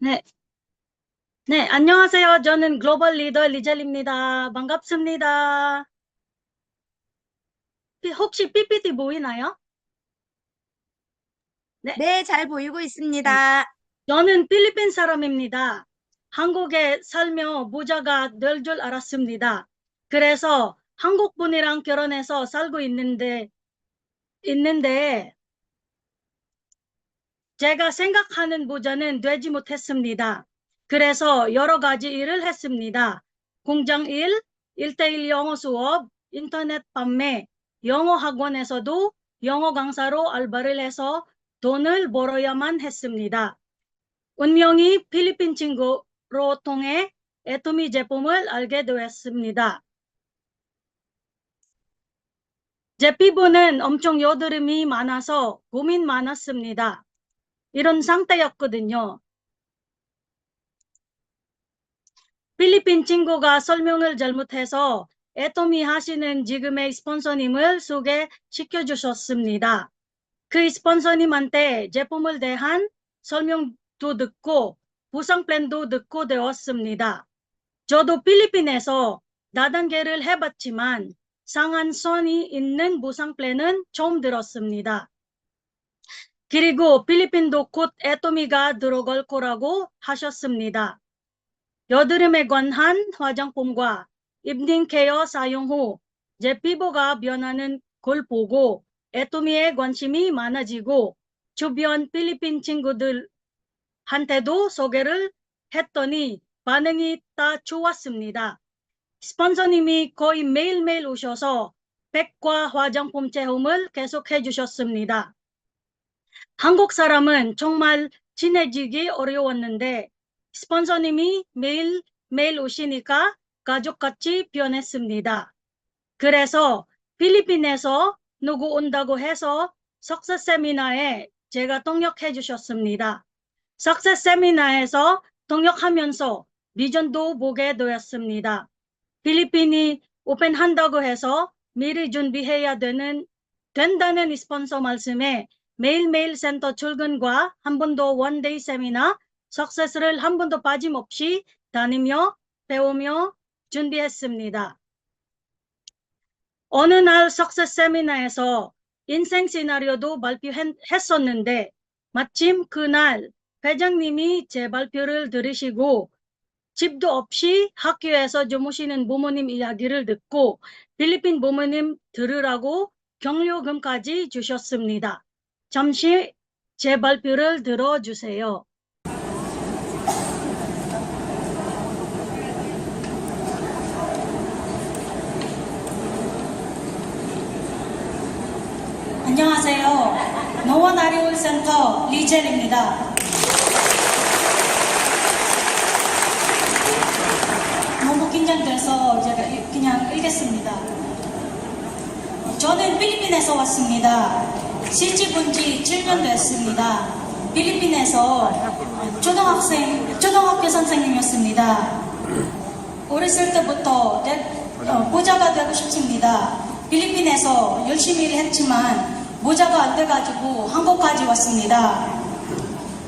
네. 네, 안녕하세요. 저는 글로벌 리더 리젤입니다. 반갑습니다. 피- 혹시 PPT 보이나요? 네, 잘 보이고 있습니다. 저는 필리핀 사람입니다. 한국에 살며 부자가 될 줄 알았습니다. 그래서 한국 분이랑 결혼해서 살고 있는데, 있는데, 제가 생각하는 부자는 되지 못했습니다. 그래서 여러 가지 일을 했습니다. 공장 일, 일대일 영어 수업, 인터넷 판매, 영어 학원에서도 영어 강사로 알바를 해서 돈을 벌어야만 했습니다. 운명이 필리핀 친구로 통해 에토미 제품을 알게 되었습니다. 제 피부는 엄청 여드름이 많아서 고민 많았습니다. 이런 상태였거든요. 필리핀 친구가 설명을 잘못해서 에토미 하시는 지금의 스폰서님을 소개시켜 주셨습니다. 그 스폰서님한테 제품을 대한 설명도 듣고 보상 플랜도 듣고 되었습니다. 저도 필리핀에서 다단계를 해봤지만 상한선이 있는 보상 플랜은 처음 들었습니다. 그리고 필리핀도 곧 에토미가 들어갈 거라고 하셨습니다. 여드름에 관한 화장품과 입닝 케어 사용 후 제 피부가 변하는 걸 보고 에토미에 관심이 많아지고 주변 필리핀 친구들한테도 소개를 했더니 반응이 다 좋았습니다. 스폰서님이 거의 매일매일 오셔서 백과 화장품 체험을 계속해 주셨습니다. 한국 사람은 정말 친해지기 어려웠는데 스폰서님이 매일 매일 오시니까 가족같이 변했습니다. 그래서 필리핀에서 누구 온다고 해서 석세 세미나에 제가 동역해 주셨습니다. 석세 세미나에서 동역하면서 비전도 보게 되었습니다. 필리핀이 오픈한다고 해서 미리 준비해야 되는 된다는 스폰서 말씀에 매일매일 센터 출근과 한 번도 원데이 세미나 석세스를 한 번도 빠짐없이 다니며 배우며 준비했습니다. 어느 날 석세스 세미나에서 인생 시나리오도 발표했었는데 마침 그날 회장님이 제 발표를 들으시고 집도 없이 학교에서 주무시는 부모님 이야기를 듣고 필리핀 부모님 들으라고 격려금까지 주셨습니다. 잠시 제 발표를 들어주세요. 안녕하세요. 노원 아리올 센터 리젤입니다. 너무 긴장돼서 제가 이- 그냥 읽겠습니다. 저는 필리핀에서 왔습니다. 시집 온 지 7년 됐습니다. 필리핀에서 초등학생, 초등학교 선생님이었습니다. 어렸을 때부터 내- 어, 부자가 되고 싶습니다. 필리핀에서 열심히 일했지만 모자가 안 돼가지고 한국까지 왔습니다.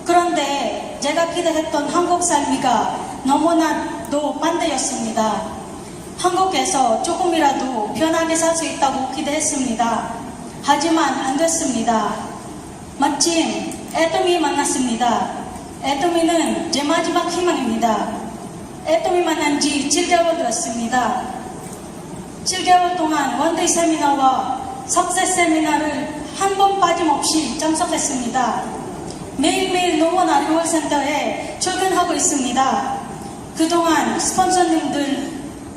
그런데 제가 기대했던 한국 삶이가 너무나도 반대였습니다. 한국에서 조금이라도 편하게 살 수 있다고 기대했습니다. 하지만 안 됐습니다. 마침 애토미 만났습니다. 애토미는 제 마지막 희망입니다. 애토미 만난 지 7개월 되었습니다. 7개월 동안 원데이 세미나와 석세 세미나를 한 번 빠짐없이 참석했습니다. 매일매일 노원 아리월 센터에 출근하고 있습니다. 그동안 스폰서님들,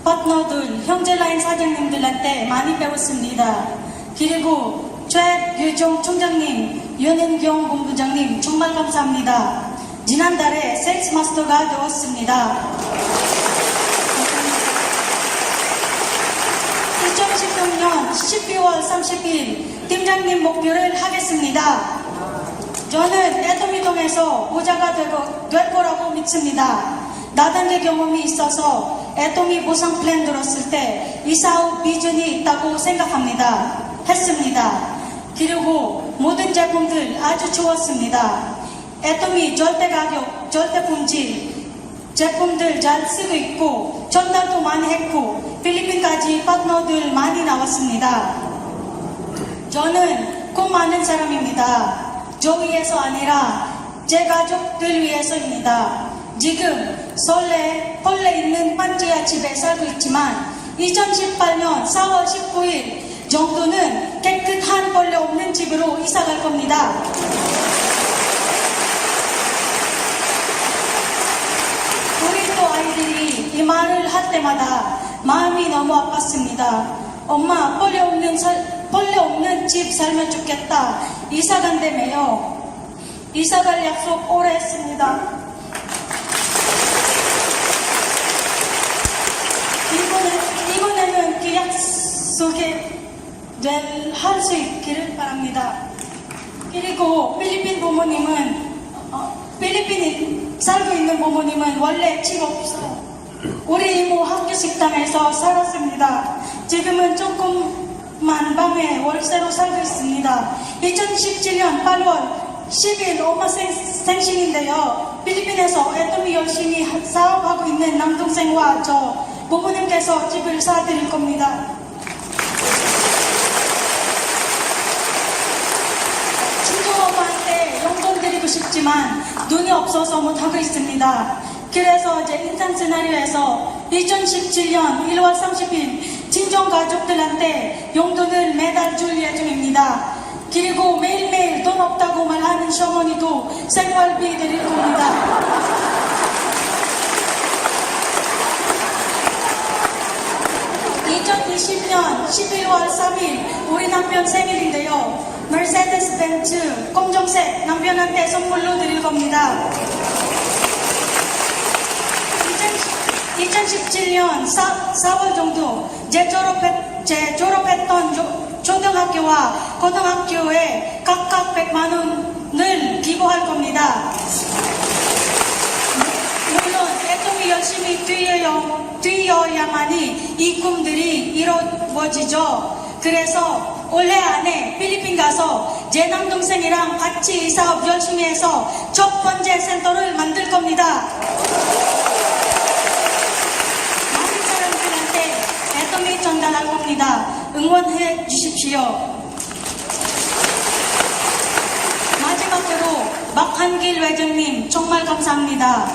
파트너들, 형제라인 사장님들한테 많이 배웠습니다. 그리고 최유종 총장님, 윤은경 본부장님 정말 감사합니다. 지난달에 세일스 마스터가 되었습니다. 2016년 12월 30일 팀장님 목표를 하겠습니다. 저는 애토미동에서 부자가 되고, 될 거라고 믿습니다. 나단계 경험이 있어서 애토미 보상 플랜 들었을 때 이 사업 비전이 있다고 생각합니다. 했습니다. 그리고 모든 제품들 아주 좋았습니다. 애토미 절대 가격, 절대 품질 제품들 잘 쓰고 있고 전달도 많이 했고 필리핀까지 파트너들 많이 나왔습니다. 저는 꿈 많은 사람입니다. 저 위해서 아니라 제 가족들 위해서입니다. 지금 설레, 벌레 있는 반지하 집에 살고 있지만 2018년 4월 19일 정도는 깨끗한 벌레 없는 집으로 이사 갈 겁니다. 우리 또 아이들이 이 말을 할 때마다 마음이 너무 아팠습니다. 엄마 벌레 없는 살, 벌레 없는 집 살면 좋겠다. 이사 간다며요. 이사 갈 약속 오래 했습니다. 이번에, 이번에는 그 약속에 할 수 있기를 바랍니다. 그리고 필리핀 부모님은 어, 필리핀에 살고 있는 부모님은 원래 집 없어요. 우리 이모 학교 식당에서 살았습니다. 지금은 조금만 방에 월세로 살고 있습니다. 2017년 8월 10일 엄마 생, 생신인데요. 필리핀에서 애터미 열심히 하- 사업하고 있는 남동생과 저 부모님께서 집을 사드릴 겁니다. 친정엄마한테 용돈 드리고 돈이 없어서 못하고 있습니다. 그래서 제 인생 시나리오에서 2017년 1월 30일 친정 가족들한테 용돈을 매달 줄 예정입니다. 그리고 매일매일 돈 없다고 말하는 시어머니도 생활비 드릴 겁니다. 2020년 11월 3일 우리 남편 생일인데요. 머세데스 벤츠 검정색 남편한테 선물로 드릴 겁니다. 2017년 4, 4월 정도 제, 졸업했, 제 졸업했던 조- 초등학교와 고등학교에 각각 100만 원을 기부할 겁니다. 물론 애통이 열심히 뛰어야, 뛰어야만이 이 꿈들이 이루어지죠. 그래서 올해 안에 필리핀 가서 제 남동생이랑 같이 이 사업 열심히 해서 첫 번째 센터를 만들 겁니다. 많은 사람들한테 애통이 전달할 겁니다. 응원해 주십시오. 마지막으로 막한길 회장님 정말 감사합니다.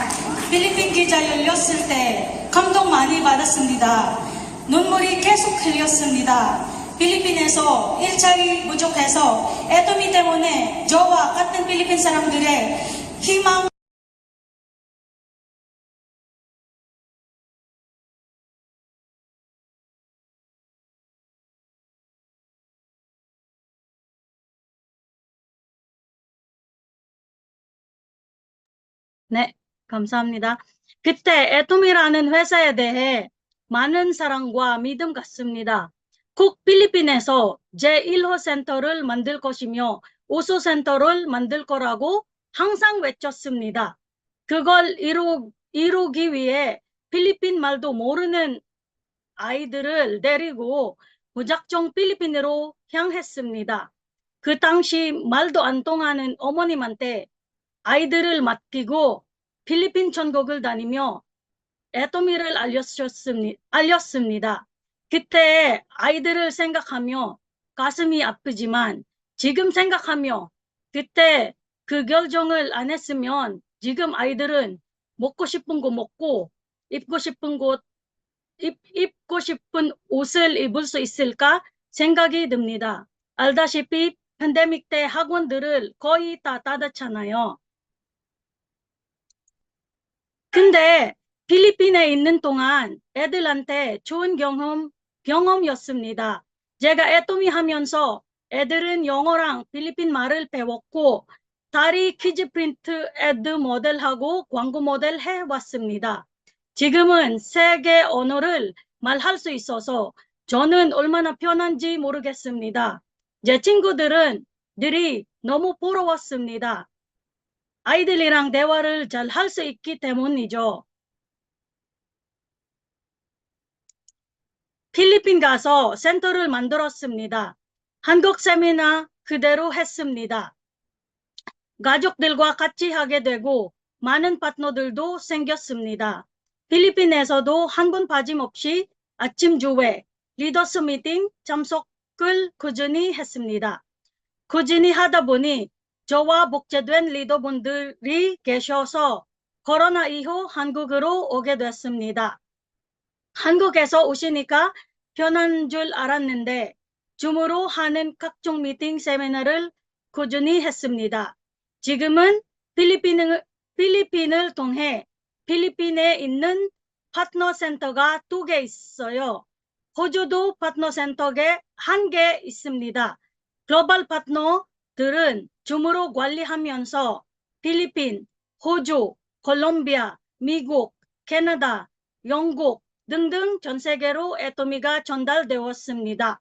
필리핀 기자 열렸을 때 감동 많이 받았습니다. 눈물이 계속 흘렸습니다. 필리핀에서 일자리 부족해서 애도미 때문에 저와 같은 필리핀 사람들의 희망 네, 감사합니다. 그때 애톰이라는 회사에 대해 많은 사랑과 믿음 갖습니다. 국 필리핀에서 제1호 센터를 만들 것이며 우수 센터를 만들 거라고 항상 외쳤습니다. 그걸 이루, 이루기 위해 필리핀 말도 모르는 아이들을 데리고 무작정 필리핀으로 향했습니다. 그 당시 말도 안 통하는 어머님한테 아이들을 맡기고 필리핀 전국을 다니며 애토미를. 알렸습니다. 그때 아이들을 생각하며 가슴이 아프지만 지금 생각하며 그때 그 결정을 안 했으면 지금 아이들은 먹고 싶은 거 먹고 입고 싶은 곳 입, 입고 싶은 옷을 입을 수 있을까 생각이 듭니다. 알다시피 팬데믹 때 학원들을 거의 다 닫았잖아요. 근데 필리핀에 있는 동안 애들한테 좋은 경험, 경험이었습니다. 제가 애토미 하면서 애들은 영어랑 필리핀 말을 배웠고 다리 퀴즈 프린트 애드 모델하고 광고 모델 해왔습니다. 지금은 세계 언어를 말할 수 있어서 저는 얼마나 편한지 모르겠습니다. 제 친구들은 들이 너무 부러웠습니다. 아이들이랑 대화를 잘 할 수 있기 때문이죠. 필리핀 가서 센터를 만들었습니다. 한국 세미나 그대로 했습니다. 가족들과 같이 하게 되고 많은 파트너들도 생겼습니다. 필리핀에서도 한분 빠짐없이 아침 주회 리더스 미팅 참석을 꾸준히 했습니다. 꾸준히 하다 보니 저와 복제된 리더분들이 계셔서 코로나 이후 한국으로 오게 됐습니다. 한국에서 오시니까 편한 줄 알았는데 줌으로 하는 각종 미팅 세미나를 꾸준히 했습니다. 지금은 필리핀을, 필리핀을 통해 필리핀에 있는 파트너 센터가 두 개 있어요. 호주도 파트너 센터가 한개 있습니다. 글로벌 파트너들은 줌으로 관리하면서 필리핀, 호주, 콜롬비아, 미국, 캐나다, 영국 등등 전 세계로 애토미가 전달되었습니다.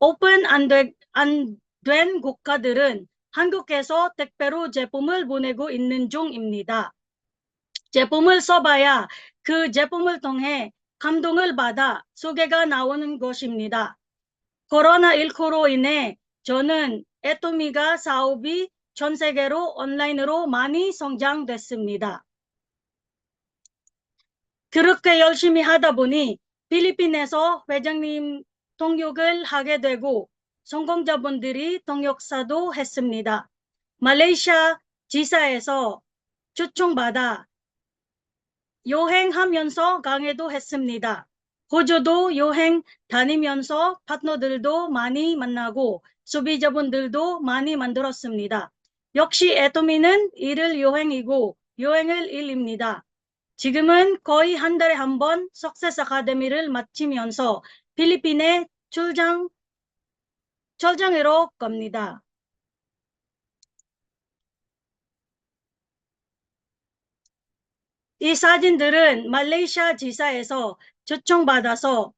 오픈 안된 국가들은 한국에서 택배로 제품을 보내고 있는 중입니다. 제품을 써봐야 그 제품을 통해 감동을 받아 소개가 나오는 것입니다. 코로나19로 인해 저는 애토미가 사업이 전 세계로 온라인으로 많이 성장됐습니다. 그렇게 열심히 하다 보니 필리핀에서 회장님 통역을 하게 되고 성공자분들이 통역사도 했습니다. 말레이시아 지사에서 초청받아 여행하면서 강의도 했습니다. 호주도 여행 다니면서 파트너들도 많이 만나고 소비자분들도 많이 만들었습니다. 역시 애토미는 일을 여행이고 여행을 일입니다. 지금은 거의 한 달에 한 번 석세스 아카데미를 마치면서 필리핀에 출장, 출장으로 갑니다. 이 사진들은 말레이시아 지사에서 초청받아서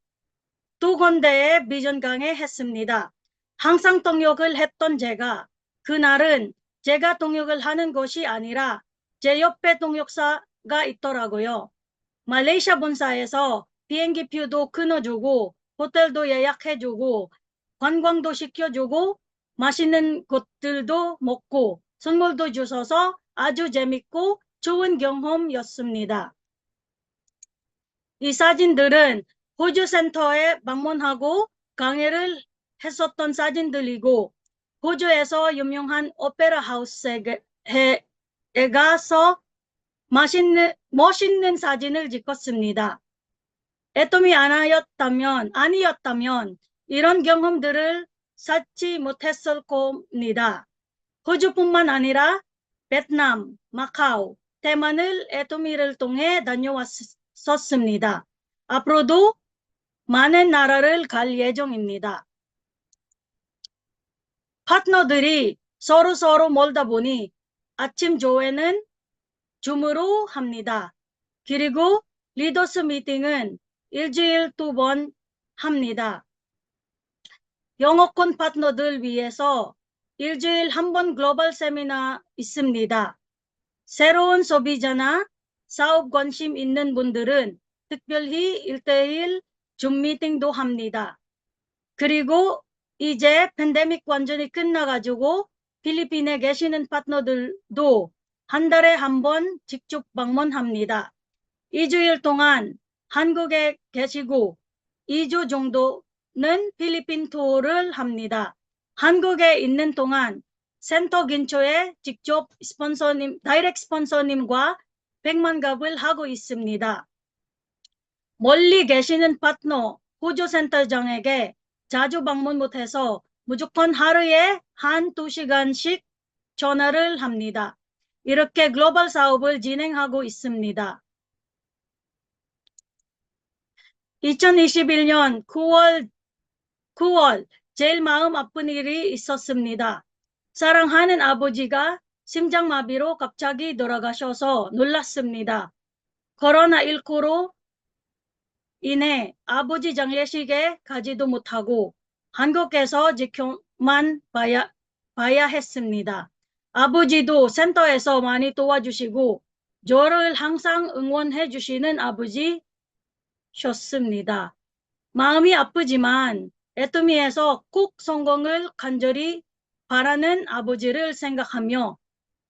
두 군데의 비전 강의 했습니다. 항상 통역을 했던 제가 그날은 제가 통역을 하는 것이 아니라 제 옆에 통역사 가 있더라고요. 말레이시아 본사에서 비행기 표도 끊어주고 호텔도 예약해주고 관광도 시켜주고 맛있는 곳들도 먹고 선물도 주셔서 아주 재밌고 좋은 경험이었습니다. 이 사진들은 호주 센터에 방문하고 강의를 했었던 사진들이고 호주에서 유명한 오페라 하우스에 에 가서 맛있는, 멋있는 사진을 찍었습니다. 애톰이 아니었다면, 아니었다면 이런 경험들을 쌓지 못했을 겁니다. 호주뿐만 아니라 베트남, 마카오, 대만을 애토미를 통해 다녀왔었습니다. 앞으로도 많은 나라를 갈 예정입니다. 파트너들이 서로 서로 멀다 보니 아침 조회는 줌으로 합니다. 그리고 리더스 미팅은 일주일 두 번 합니다. 영어권 파트너들 위해서 일주일 한 번 글로벌 세미나 있습니다. 새로운 소비자나 사업 관심 있는 분들은 특별히 1대1 줌 미팅도 합니다. 그리고 이제 팬데믹 완전히 끝나가지고 필리핀에 계시는 파트너들도 한 달에 한 번 직접 방문합니다. 2주일 동안 한국에 계시고 2주 정도는 필리핀 투어를 합니다. 한국에 있는 동안 센터 근처에 직접 스폰서님, 다이렉트 스폰서님과 백만갑을 하고 있습니다. 멀리 계시는 파트너 호주 센터장에게 자주 방문 못해서 무조건 하루에 한 두 시간씩 전화를 합니다. 이렇게 글로벌 사업을 진행하고 있습니다. 2021년 9월 9월 제일 마음 아픈 일이 있었습니다. 사랑하는 아버지가 심장마비로 갑자기 돌아가셔서 놀랐습니다. 코로나19로 인해 아버지 장례식에 가지도 못하고 한국에서 지켜만 봐야, 봐야 했습니다. 아버지도 센터에서 많이 도와주시고 저를 항상 응원해 주시는 아버지셨습니다. 마음이 아프지만 애토미에서 꼭 성공을 간절히 바라는 아버지를 생각하며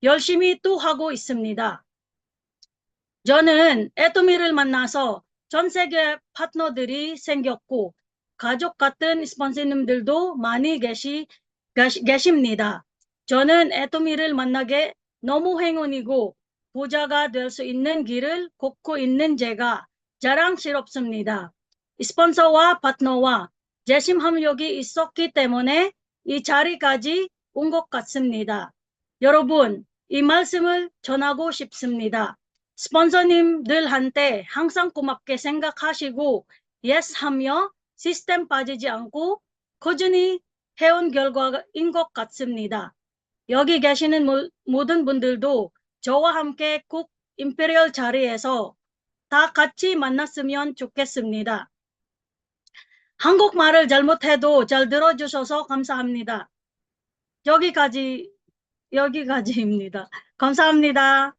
열심히 또 하고 있습니다. 저는 에토미를 만나서 전 세계 파트너들이 생겼고 가족 같은 스폰서님들도 많이 계시- 계십니다. 저는 에토미를 만나게 너무 행운이고 부자가 될 수 있는 길을 걷고 있는 제가 자랑스럽습니다. 스폰서와 파트너와 재심 협력이 있었기 때문에 이 자리까지 온 것 같습니다. 여러분, 이 말씀을 전하고 싶습니다. 스폰서님들한테 항상 고맙게 생각하시고 예스 하며 시스템 빠지지 않고 꾸준히 해온 결과인 것 같습니다. 여기 계시는 모- 모든 분들도 저와 함께 꼭 임페리얼 자리에서 다 같이 만났으면 좋겠습니다. 한국말을 잘못해도 잘 들어주셔서 감사합니다. 여기까지, 여기까지입니다. 감사합니다.